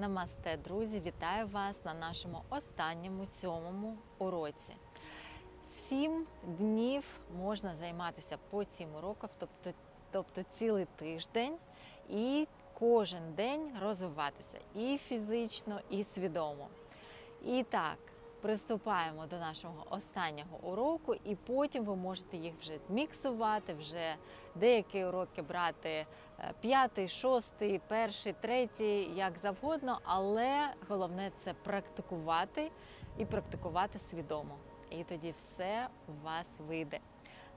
Намасте, друзі! Вітаю вас на нашому останньому сьомому уроці. Сім днів можна займатися по сім урокам, тобто, тобто цілий тиждень, і кожен день розвиватися і фізично, і свідомо. І так, приступаємо до нашого останнього уроку, і потім ви можете їх вже міксувати, вже деякі уроки брати е, п'ятий, шостий, перший, третій, як завгодно, але головне це практикувати і практикувати свідомо. І тоді все у вас вийде.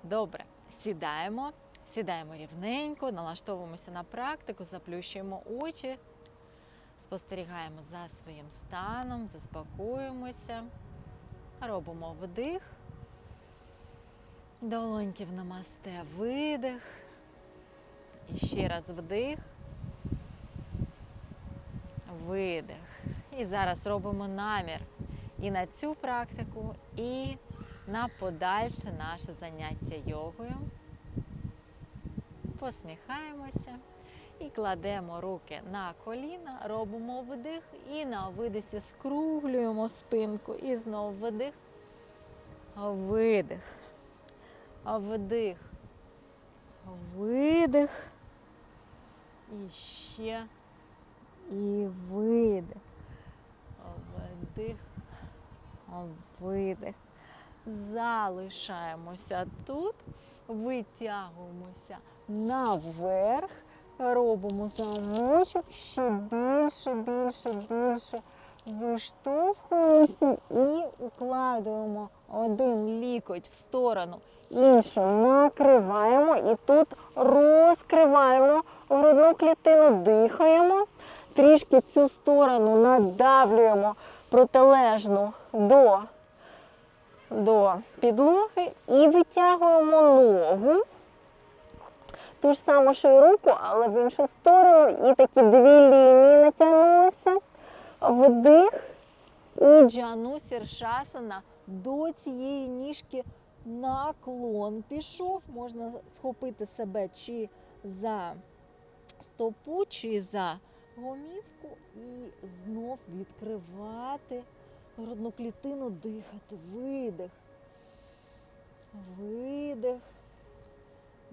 Добре, сідаємо, сідаємо рівненько, налаштовуємося на практику, заплющуємо очі, спостерігаємо за своїм станом, заспокоїмося, робимо вдих. Долоньки в намасте, видих. І ще раз вдих. Видих. І зараз робимо намір і на цю практику, і на подальше наше заняття йогою. Посміхаємося і кладемо руки на коліна, робимо вдих і на видисі скруглюємо спинку. І знову вдих, видих, вдих, видих. І ще і видих. Вдих, видих. Залишаємося тут, витягуємося наверх, робимо замочок ще більше, більше, більше. Виштовхуємося і укладуємо один лікоть в сторону, інший накриваємо і тут розкриваємо грудну клітину, дихаємо, трішки цю сторону надавлюємо протилежну до, до підлоги і витягуємо ногу. Ту ж саму, що руку, але в іншу сторону. І такі дві лінії натягнулися. Вдих. І джану сіршасана до цієї ніжки наклон пішов. Можна схопити себе чи за стопу, чи за гомівку і знов відкривати грудну клітину, дихати. Видих. Видих.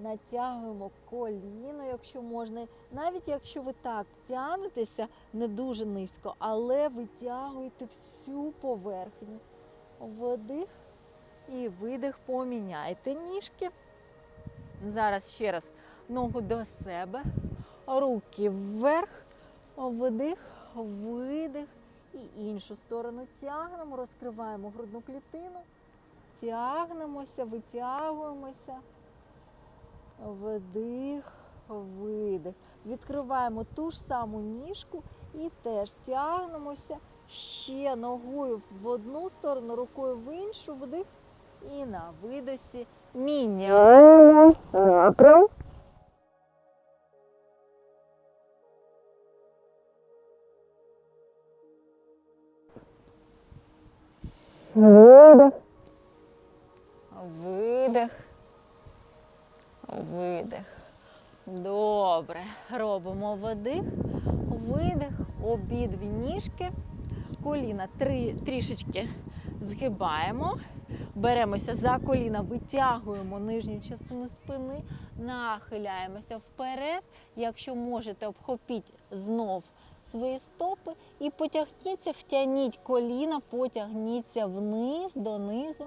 Натягуємо коліно, якщо можна. Навіть якщо ви так тягнетеся не дуже низько, але витягуєте всю поверхню. Вдих і видих, поміняйте ніжки. Зараз ще раз ногу до себе, руки вверх, вдих, видих. І іншу сторону тягнемо, розкриваємо грудну клітину, тягнемося, витягуємося. Вдих, видих. Відкриваємо ту ж саму ніжку і теж тягнемося ще ногою в одну сторону, рукою в іншу, вдих. І на видосі міняємо. Видих. Видих. Видих. Добре. Робимо вдих, видих, обидві ніжки, коліна три, трішечки згибаємо. Беремося за коліна, витягуємо нижню частину спини, нахиляємося вперед. Якщо можете, обхопіть знов свої стопи і потягніться, втягніть коліна, потягніться вниз, донизу.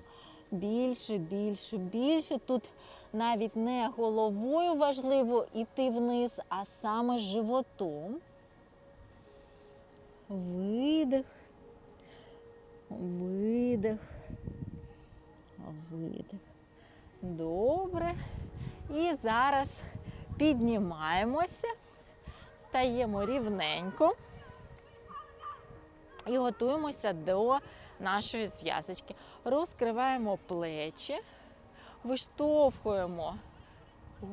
Більше, більше, більше. Тут навіть не головою важливо йти вниз, а саме животом. Видих, видих, видих. Добре. І зараз піднімаємося, стаємо рівненько і готуємося до нашої зв'язочки. Розкриваємо плечі, виштовхуємо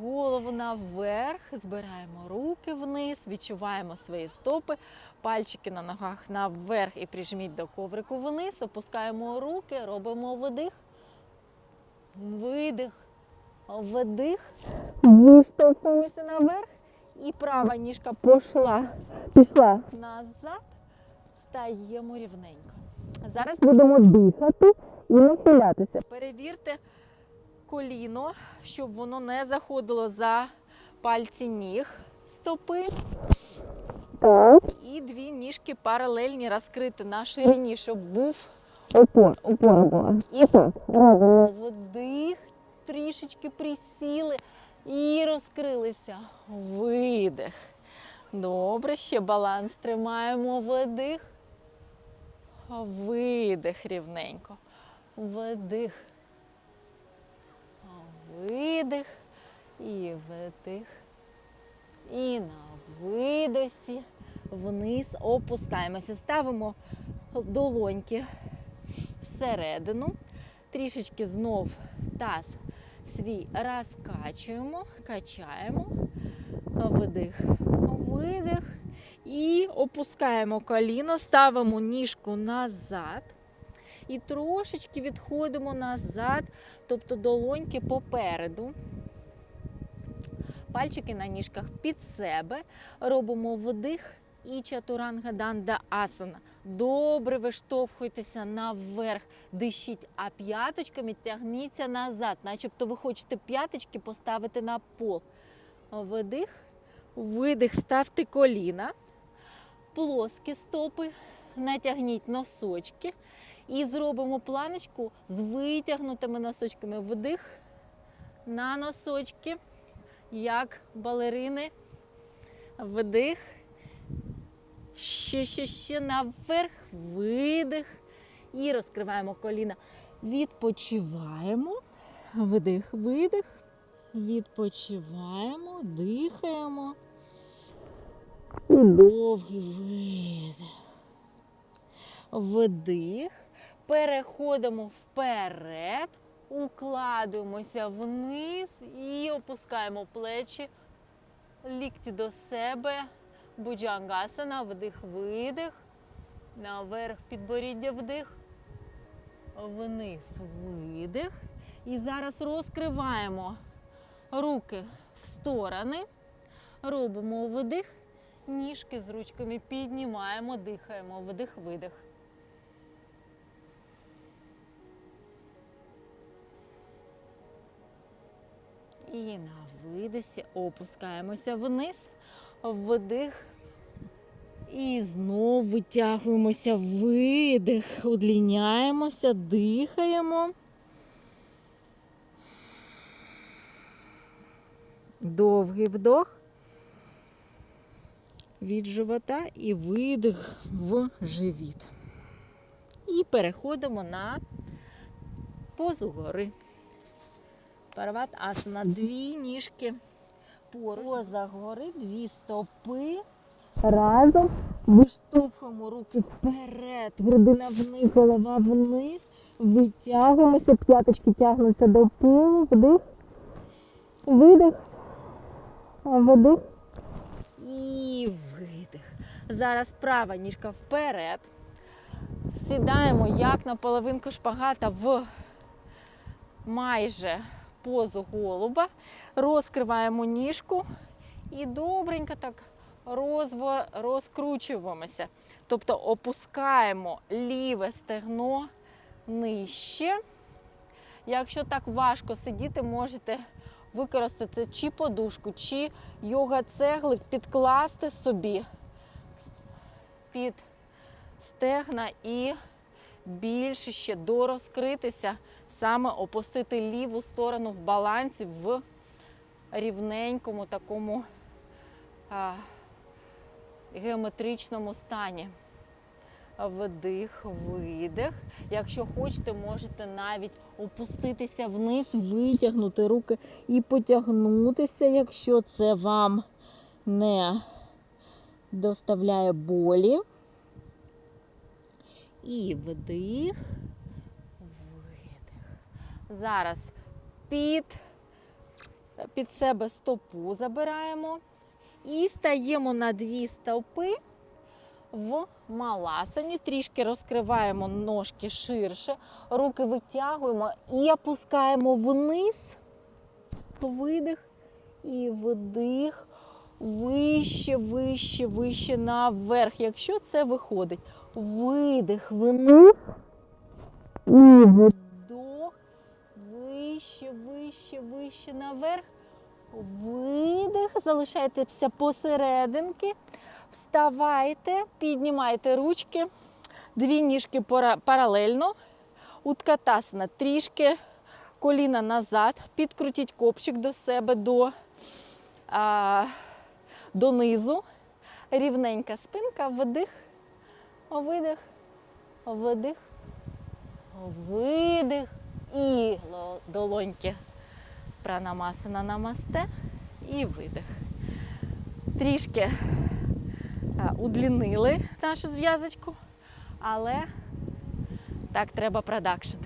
голову наверх, збираємо руки вниз, відчуваємо свої стопи, пальчики на ногах наверх і прижміть до коврику вниз, опускаємо руки, робимо вдих, видих, вдих, виштовхуємося наверх. І права ніжка пішла, пішла назад. стаємо рівненько. Зараз будемо дихати і нахилятися. Перевірте коліно, щоб воно не заходило за пальці ніг стопи. Так, І дві ніжки паралельні розкрити на ширині, щоб був опор, опора була. і Так, вдих, трішечки присіли і розкрилися. Видих. Добре, ще баланс тримаємо. Вдих. Видих рівненько. Вдих. Видих. І вдих. І на видосі вниз опускаємося. Ставимо долоньки всередину. Трішечки знов таз свій розкачуємо, качаємо. Видих, видих. І опускаємо коліно, ставимо ніжку назад. І трошечки відходимо назад, тобто долоньки попереду. Пальчики на ніжках під себе. Робимо вдих і чатуранга данда асана. Добре виштовхуйтеся наверх, дишіть, а п'яточками тягніться назад, начебто ви хочете п'яточки поставити на пол. Вдих, видих, ставте коліна, плоскі стопи, натягніть носочки і зробимо планочку з витягнутими носочками. Вдих на носочки, як балерини. Вдих. Ще, ще, ще наверх, видих. І розкриваємо коліна. Відпочиваємо. Вдих, видих. Відпочиваємо, дихаємо. І довгий видих. Вдих. Переходимо вперед, укладуємося вниз і опускаємо плечі, лікті до себе. Буджангасана, вдих, видих. Наверх підборіддя вдих. Вниз видих. І зараз розкриваємо руки в сторони. Робимо вдих. Ніжки з ручками піднімаємо, дихаємо. Вдих, видих. І на видисі опускаємося вниз. Вдих. І знову витягуємося, видих, удліняємося, дихаємо. Довгий вдох від живота і видих в живіт. І переходимо на позу гори. Парват асана. Дві ніжки. Поза гори, дві стопи. Разом виштовхуємо руки вперед, грудина вниз, голова вниз. Витягуємося, п'яточки тягнуться до полу. Вдих. Видих. Вдих. І видих. Зараз права ніжка вперед. Сідаємо як на половинку шпагата в майже позу голуба. Розкриваємо ніжку і добренько так розво, розкручуємося. Тобто опускаємо ліве стегно нижче. Якщо так важко сидіти, можете використати чи подушку, чи йога-цеглик, підкласти собі під стегна і більше ще дорозкритися, саме опустити ліву сторону в балансі в рівненькому такому а, геометричному стані. Вдих, видих. Якщо хочете, можете навіть опуститися вниз, витягнути руки і потягнутися, якщо це вам не доставляє болі. І вдих, видих. Зараз під, під себе стопу забираємо і стаємо на дві стопи в маласані. Трішки розкриваємо ножки ширше, руки витягуємо і опускаємо вниз. Видих і вдих. вище, вище, вище наверх. Якщо це виходить. Видих вниз. І вдох. Вище, вище, вище наверх. Видих. Залишайтеся посерединки. Вставайте, піднімайте ручки. Дві ніжки паралельно. Уткатасана трішки коліна назад. Підкрутіть копчик до себе до, а, донизу. Рівненька спинка. Вдих, видих, вдих, видих. І долоньки пранамасана намасте. І видих. Трішки удлінили нашу зв'язочку, але так треба продакшн.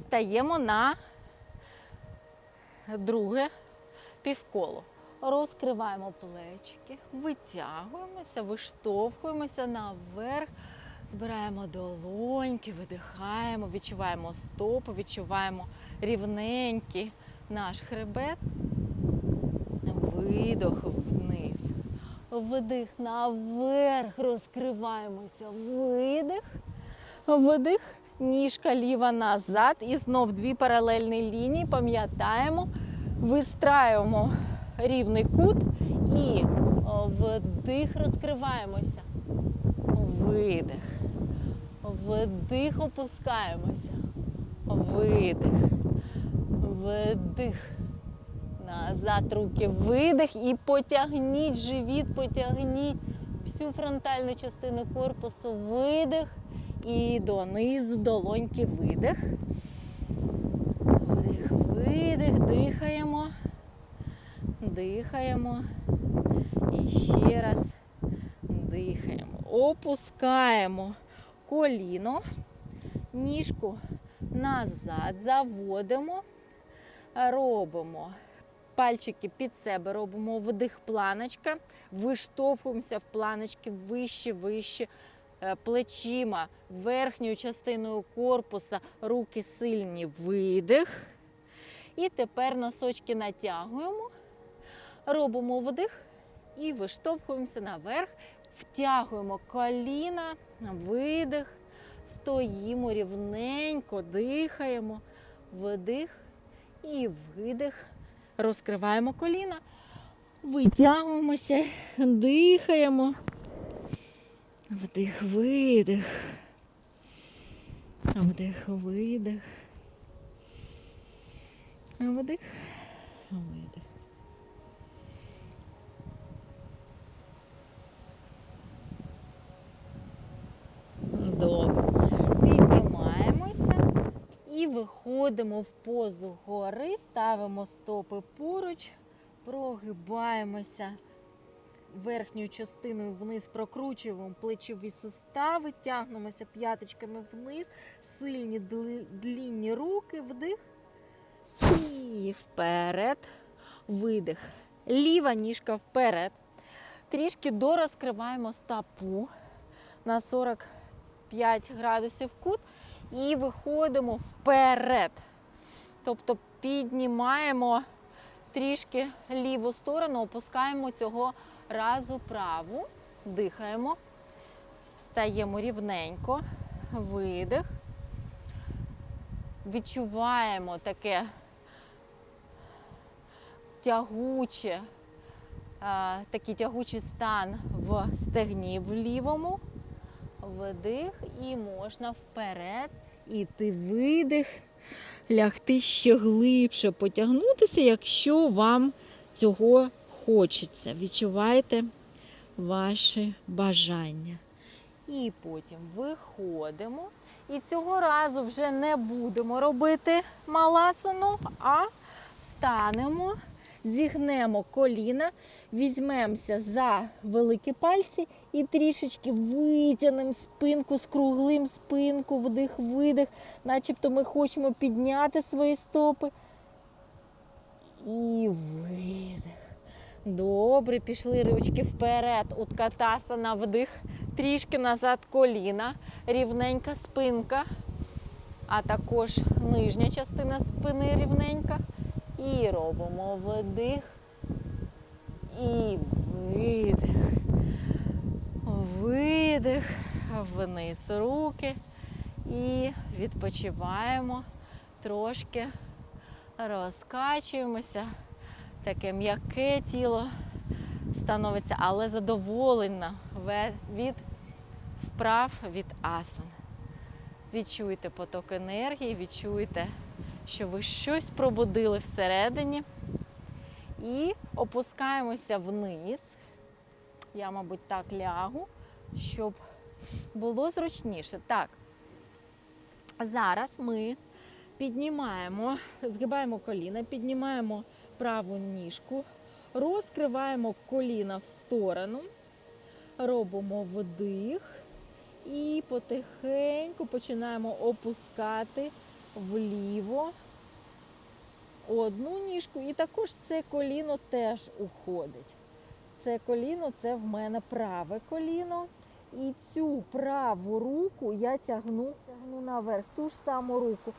Стаємо на друге півколо. Розкриваємо плечики, витягуємося, виштовхуємося наверх, збираємо долоньки, видихаємо, відчуваємо стопи, відчуваємо рівненький наш хребет. Видох вниз. Вдих наверх, розкриваємося. Видих. Вдих. Ніжка ліва назад. І знов дві паралельні лінії. Пам'ятаємо. Вистраюємо рівний кут і вдих, розкриваємося. Видих. Вдих, опускаємося. Видих. Вдих. Назад руки видих і потягніть живіт, потягніть всю фронтальну частину корпусу, видих і донизу долоньки видих. Вдих, видих, дихаємо, дихаємо. І ще раз дихаємо. Опускаємо коліно, ніжку назад, заводимо, робимо пальчики під себе робимо вдих планочка, виштовхуємося в планочки вище, вище е, плечима, верхньою частиною корпуса, руки сильні, видих. І тепер носочки натягуємо, робимо вдих і виштовхуємося наверх, втягуємо коліна, видих, стоїмо рівненько, дихаємо, вдих і видих. Розкриваємо коліна, витягуємося, дихаємо. Вдих, видих. Вдих, видих. Вдих, видих. Добре. І виходимо в позу гори, ставимо стопи поруч, прогибаємося верхньою частиною вниз, прокручуємо плечові сустави, тягнемося п'яточками вниз, сильні длінні руки, вдих і вперед, видих. Ліва ніжка вперед. Трішки дорозкриваємо стопу на 45 градусів кут і виходимо вперед. Тобто піднімаємо трішки ліву сторону, опускаємо цього разу праву, дихаємо, стаємо рівненько, видих. Відчуваємо таке тягуче, такий тягучий стан в стегні в лівому. Вдих і можна вперед іти видих, лягти ще глибше, потягнутися, якщо вам цього хочеться. Відчуваєте ваші бажання. І потім виходимо. І цього разу вже не будемо робити маласану, а станемо, зігнемо коліна, візьмемося за великі пальці і трішечки витягнемо спинку, скруглим спинку, вдих, видих, начебто ми хочемо підняти свої стопи. І видих. Добре, пішли ручки вперед. Уткатасана, вдих, трішки назад коліна, рівненька спинка, а також нижня частина спини рівненька. І робимо вдих і видих. Видих. Вниз руки. І відпочиваємо. Трошки розкачуємося. Таке м'яке тіло становиться, але задоволена від вправ від асан. Відчуйте поток енергії, відчуйте, що ви щось пробудили всередині. І опускаємося вниз. Я, мабуть, так лягу, щоб було зручніше. Так. Зараз ми піднімаємо, згибаємо коліна, піднімаємо праву ніжку, розкриваємо коліна в сторону, робимо вдих і потихеньку починаємо опускати вліво одну ніжку, і також це коліно теж уходить. Це коліно це в мене праве коліно. І цю праву руку я тягну, тягну наверх, ту ж саму руку.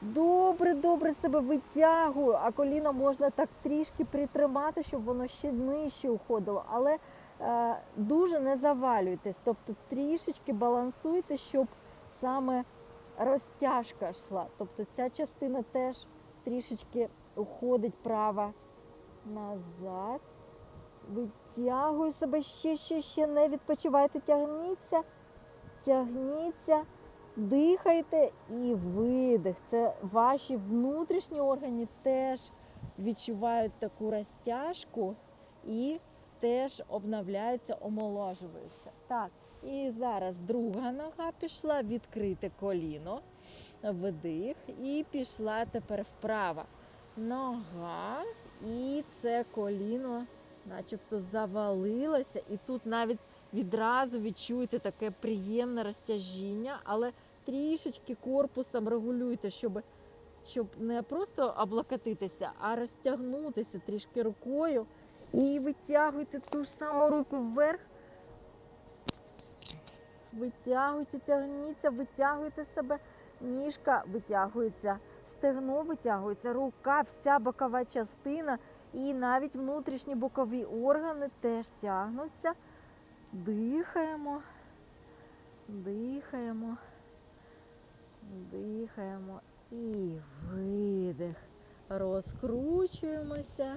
Добре, добре себе витягую, а коліно можна так трішки притримати, щоб воно ще нижче уходило. Але е, дуже не завалюйтесь, тобто трішечки балансуйте, щоб саме розтяжка йшла. Тобто ця частина теж трішечки уходить права назад. Витягую себе ще, ще, ще, не відпочивайте, тягніться, тягніться, дихайте і видих. Це ваші внутрішні органи теж відчувають таку розтяжку і теж обновляються, омоложуються. Так, і зараз друга нога пішла, відкрите коліно, вдих, і пішла тепер вправо. Нога, і це коліно начебто завалилося, і тут навіть відразу відчуєте таке приємне розтяжіння, але трішечки корпусом регулюйте, щоб, щоб не просто облокотитися, а розтягнутися трішки рукою. І витягуйте ту ж саму руку вверх. Витягуйте, тягніться, витягуйте себе, ніжка витягується, стегно витягується, рука, вся бокова частина. І навіть внутрішні бокові органи теж тягнуться. Дихаємо, дихаємо, дихаємо і видих. Розкручуємося,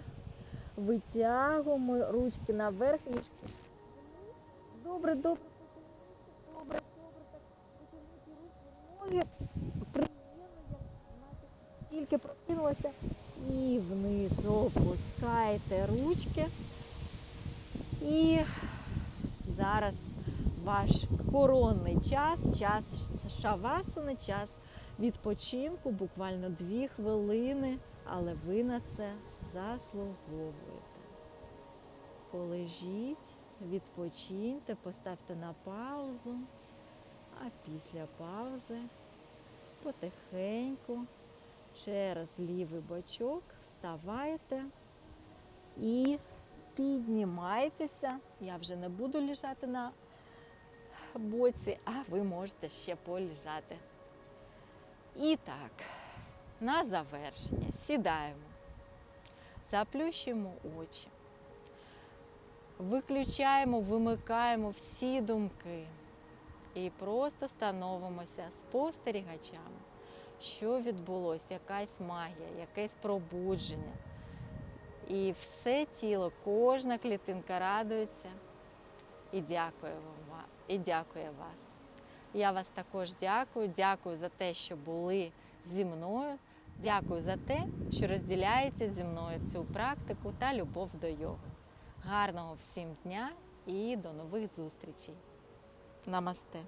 витягуємо ручки наверх, ніжки. Добре, добре, потягнуті. Приємно, тільки прокинулася. І вниз опускайте ручки. І зараз ваш коронний час, час шавасани, час відпочинку, буквально дві хвилини, але ви на це заслуговуєте. Полежіть, відпочиньте, поставте на паузу, а після паузи потихеньку через лівий бочок вставайте і піднімайтеся. Я вже не буду лежати на боці, а ви можете ще полежати. І так, на завершення сідаємо, заплющуємо очі, виключаємо, вимикаємо всі думки і просто становимося спостерігачами що відбулося, якась магія, якесь пробудження. І все тіло, кожна клітинка радується і дякує вам і дякує вас. Я вас також дякую, дякую за те, що були зі мною. Дякую за те, що розділяєте зі мною цю практику та любов до йоги. Гарного всім дня і до нових зустрічей. Намасте!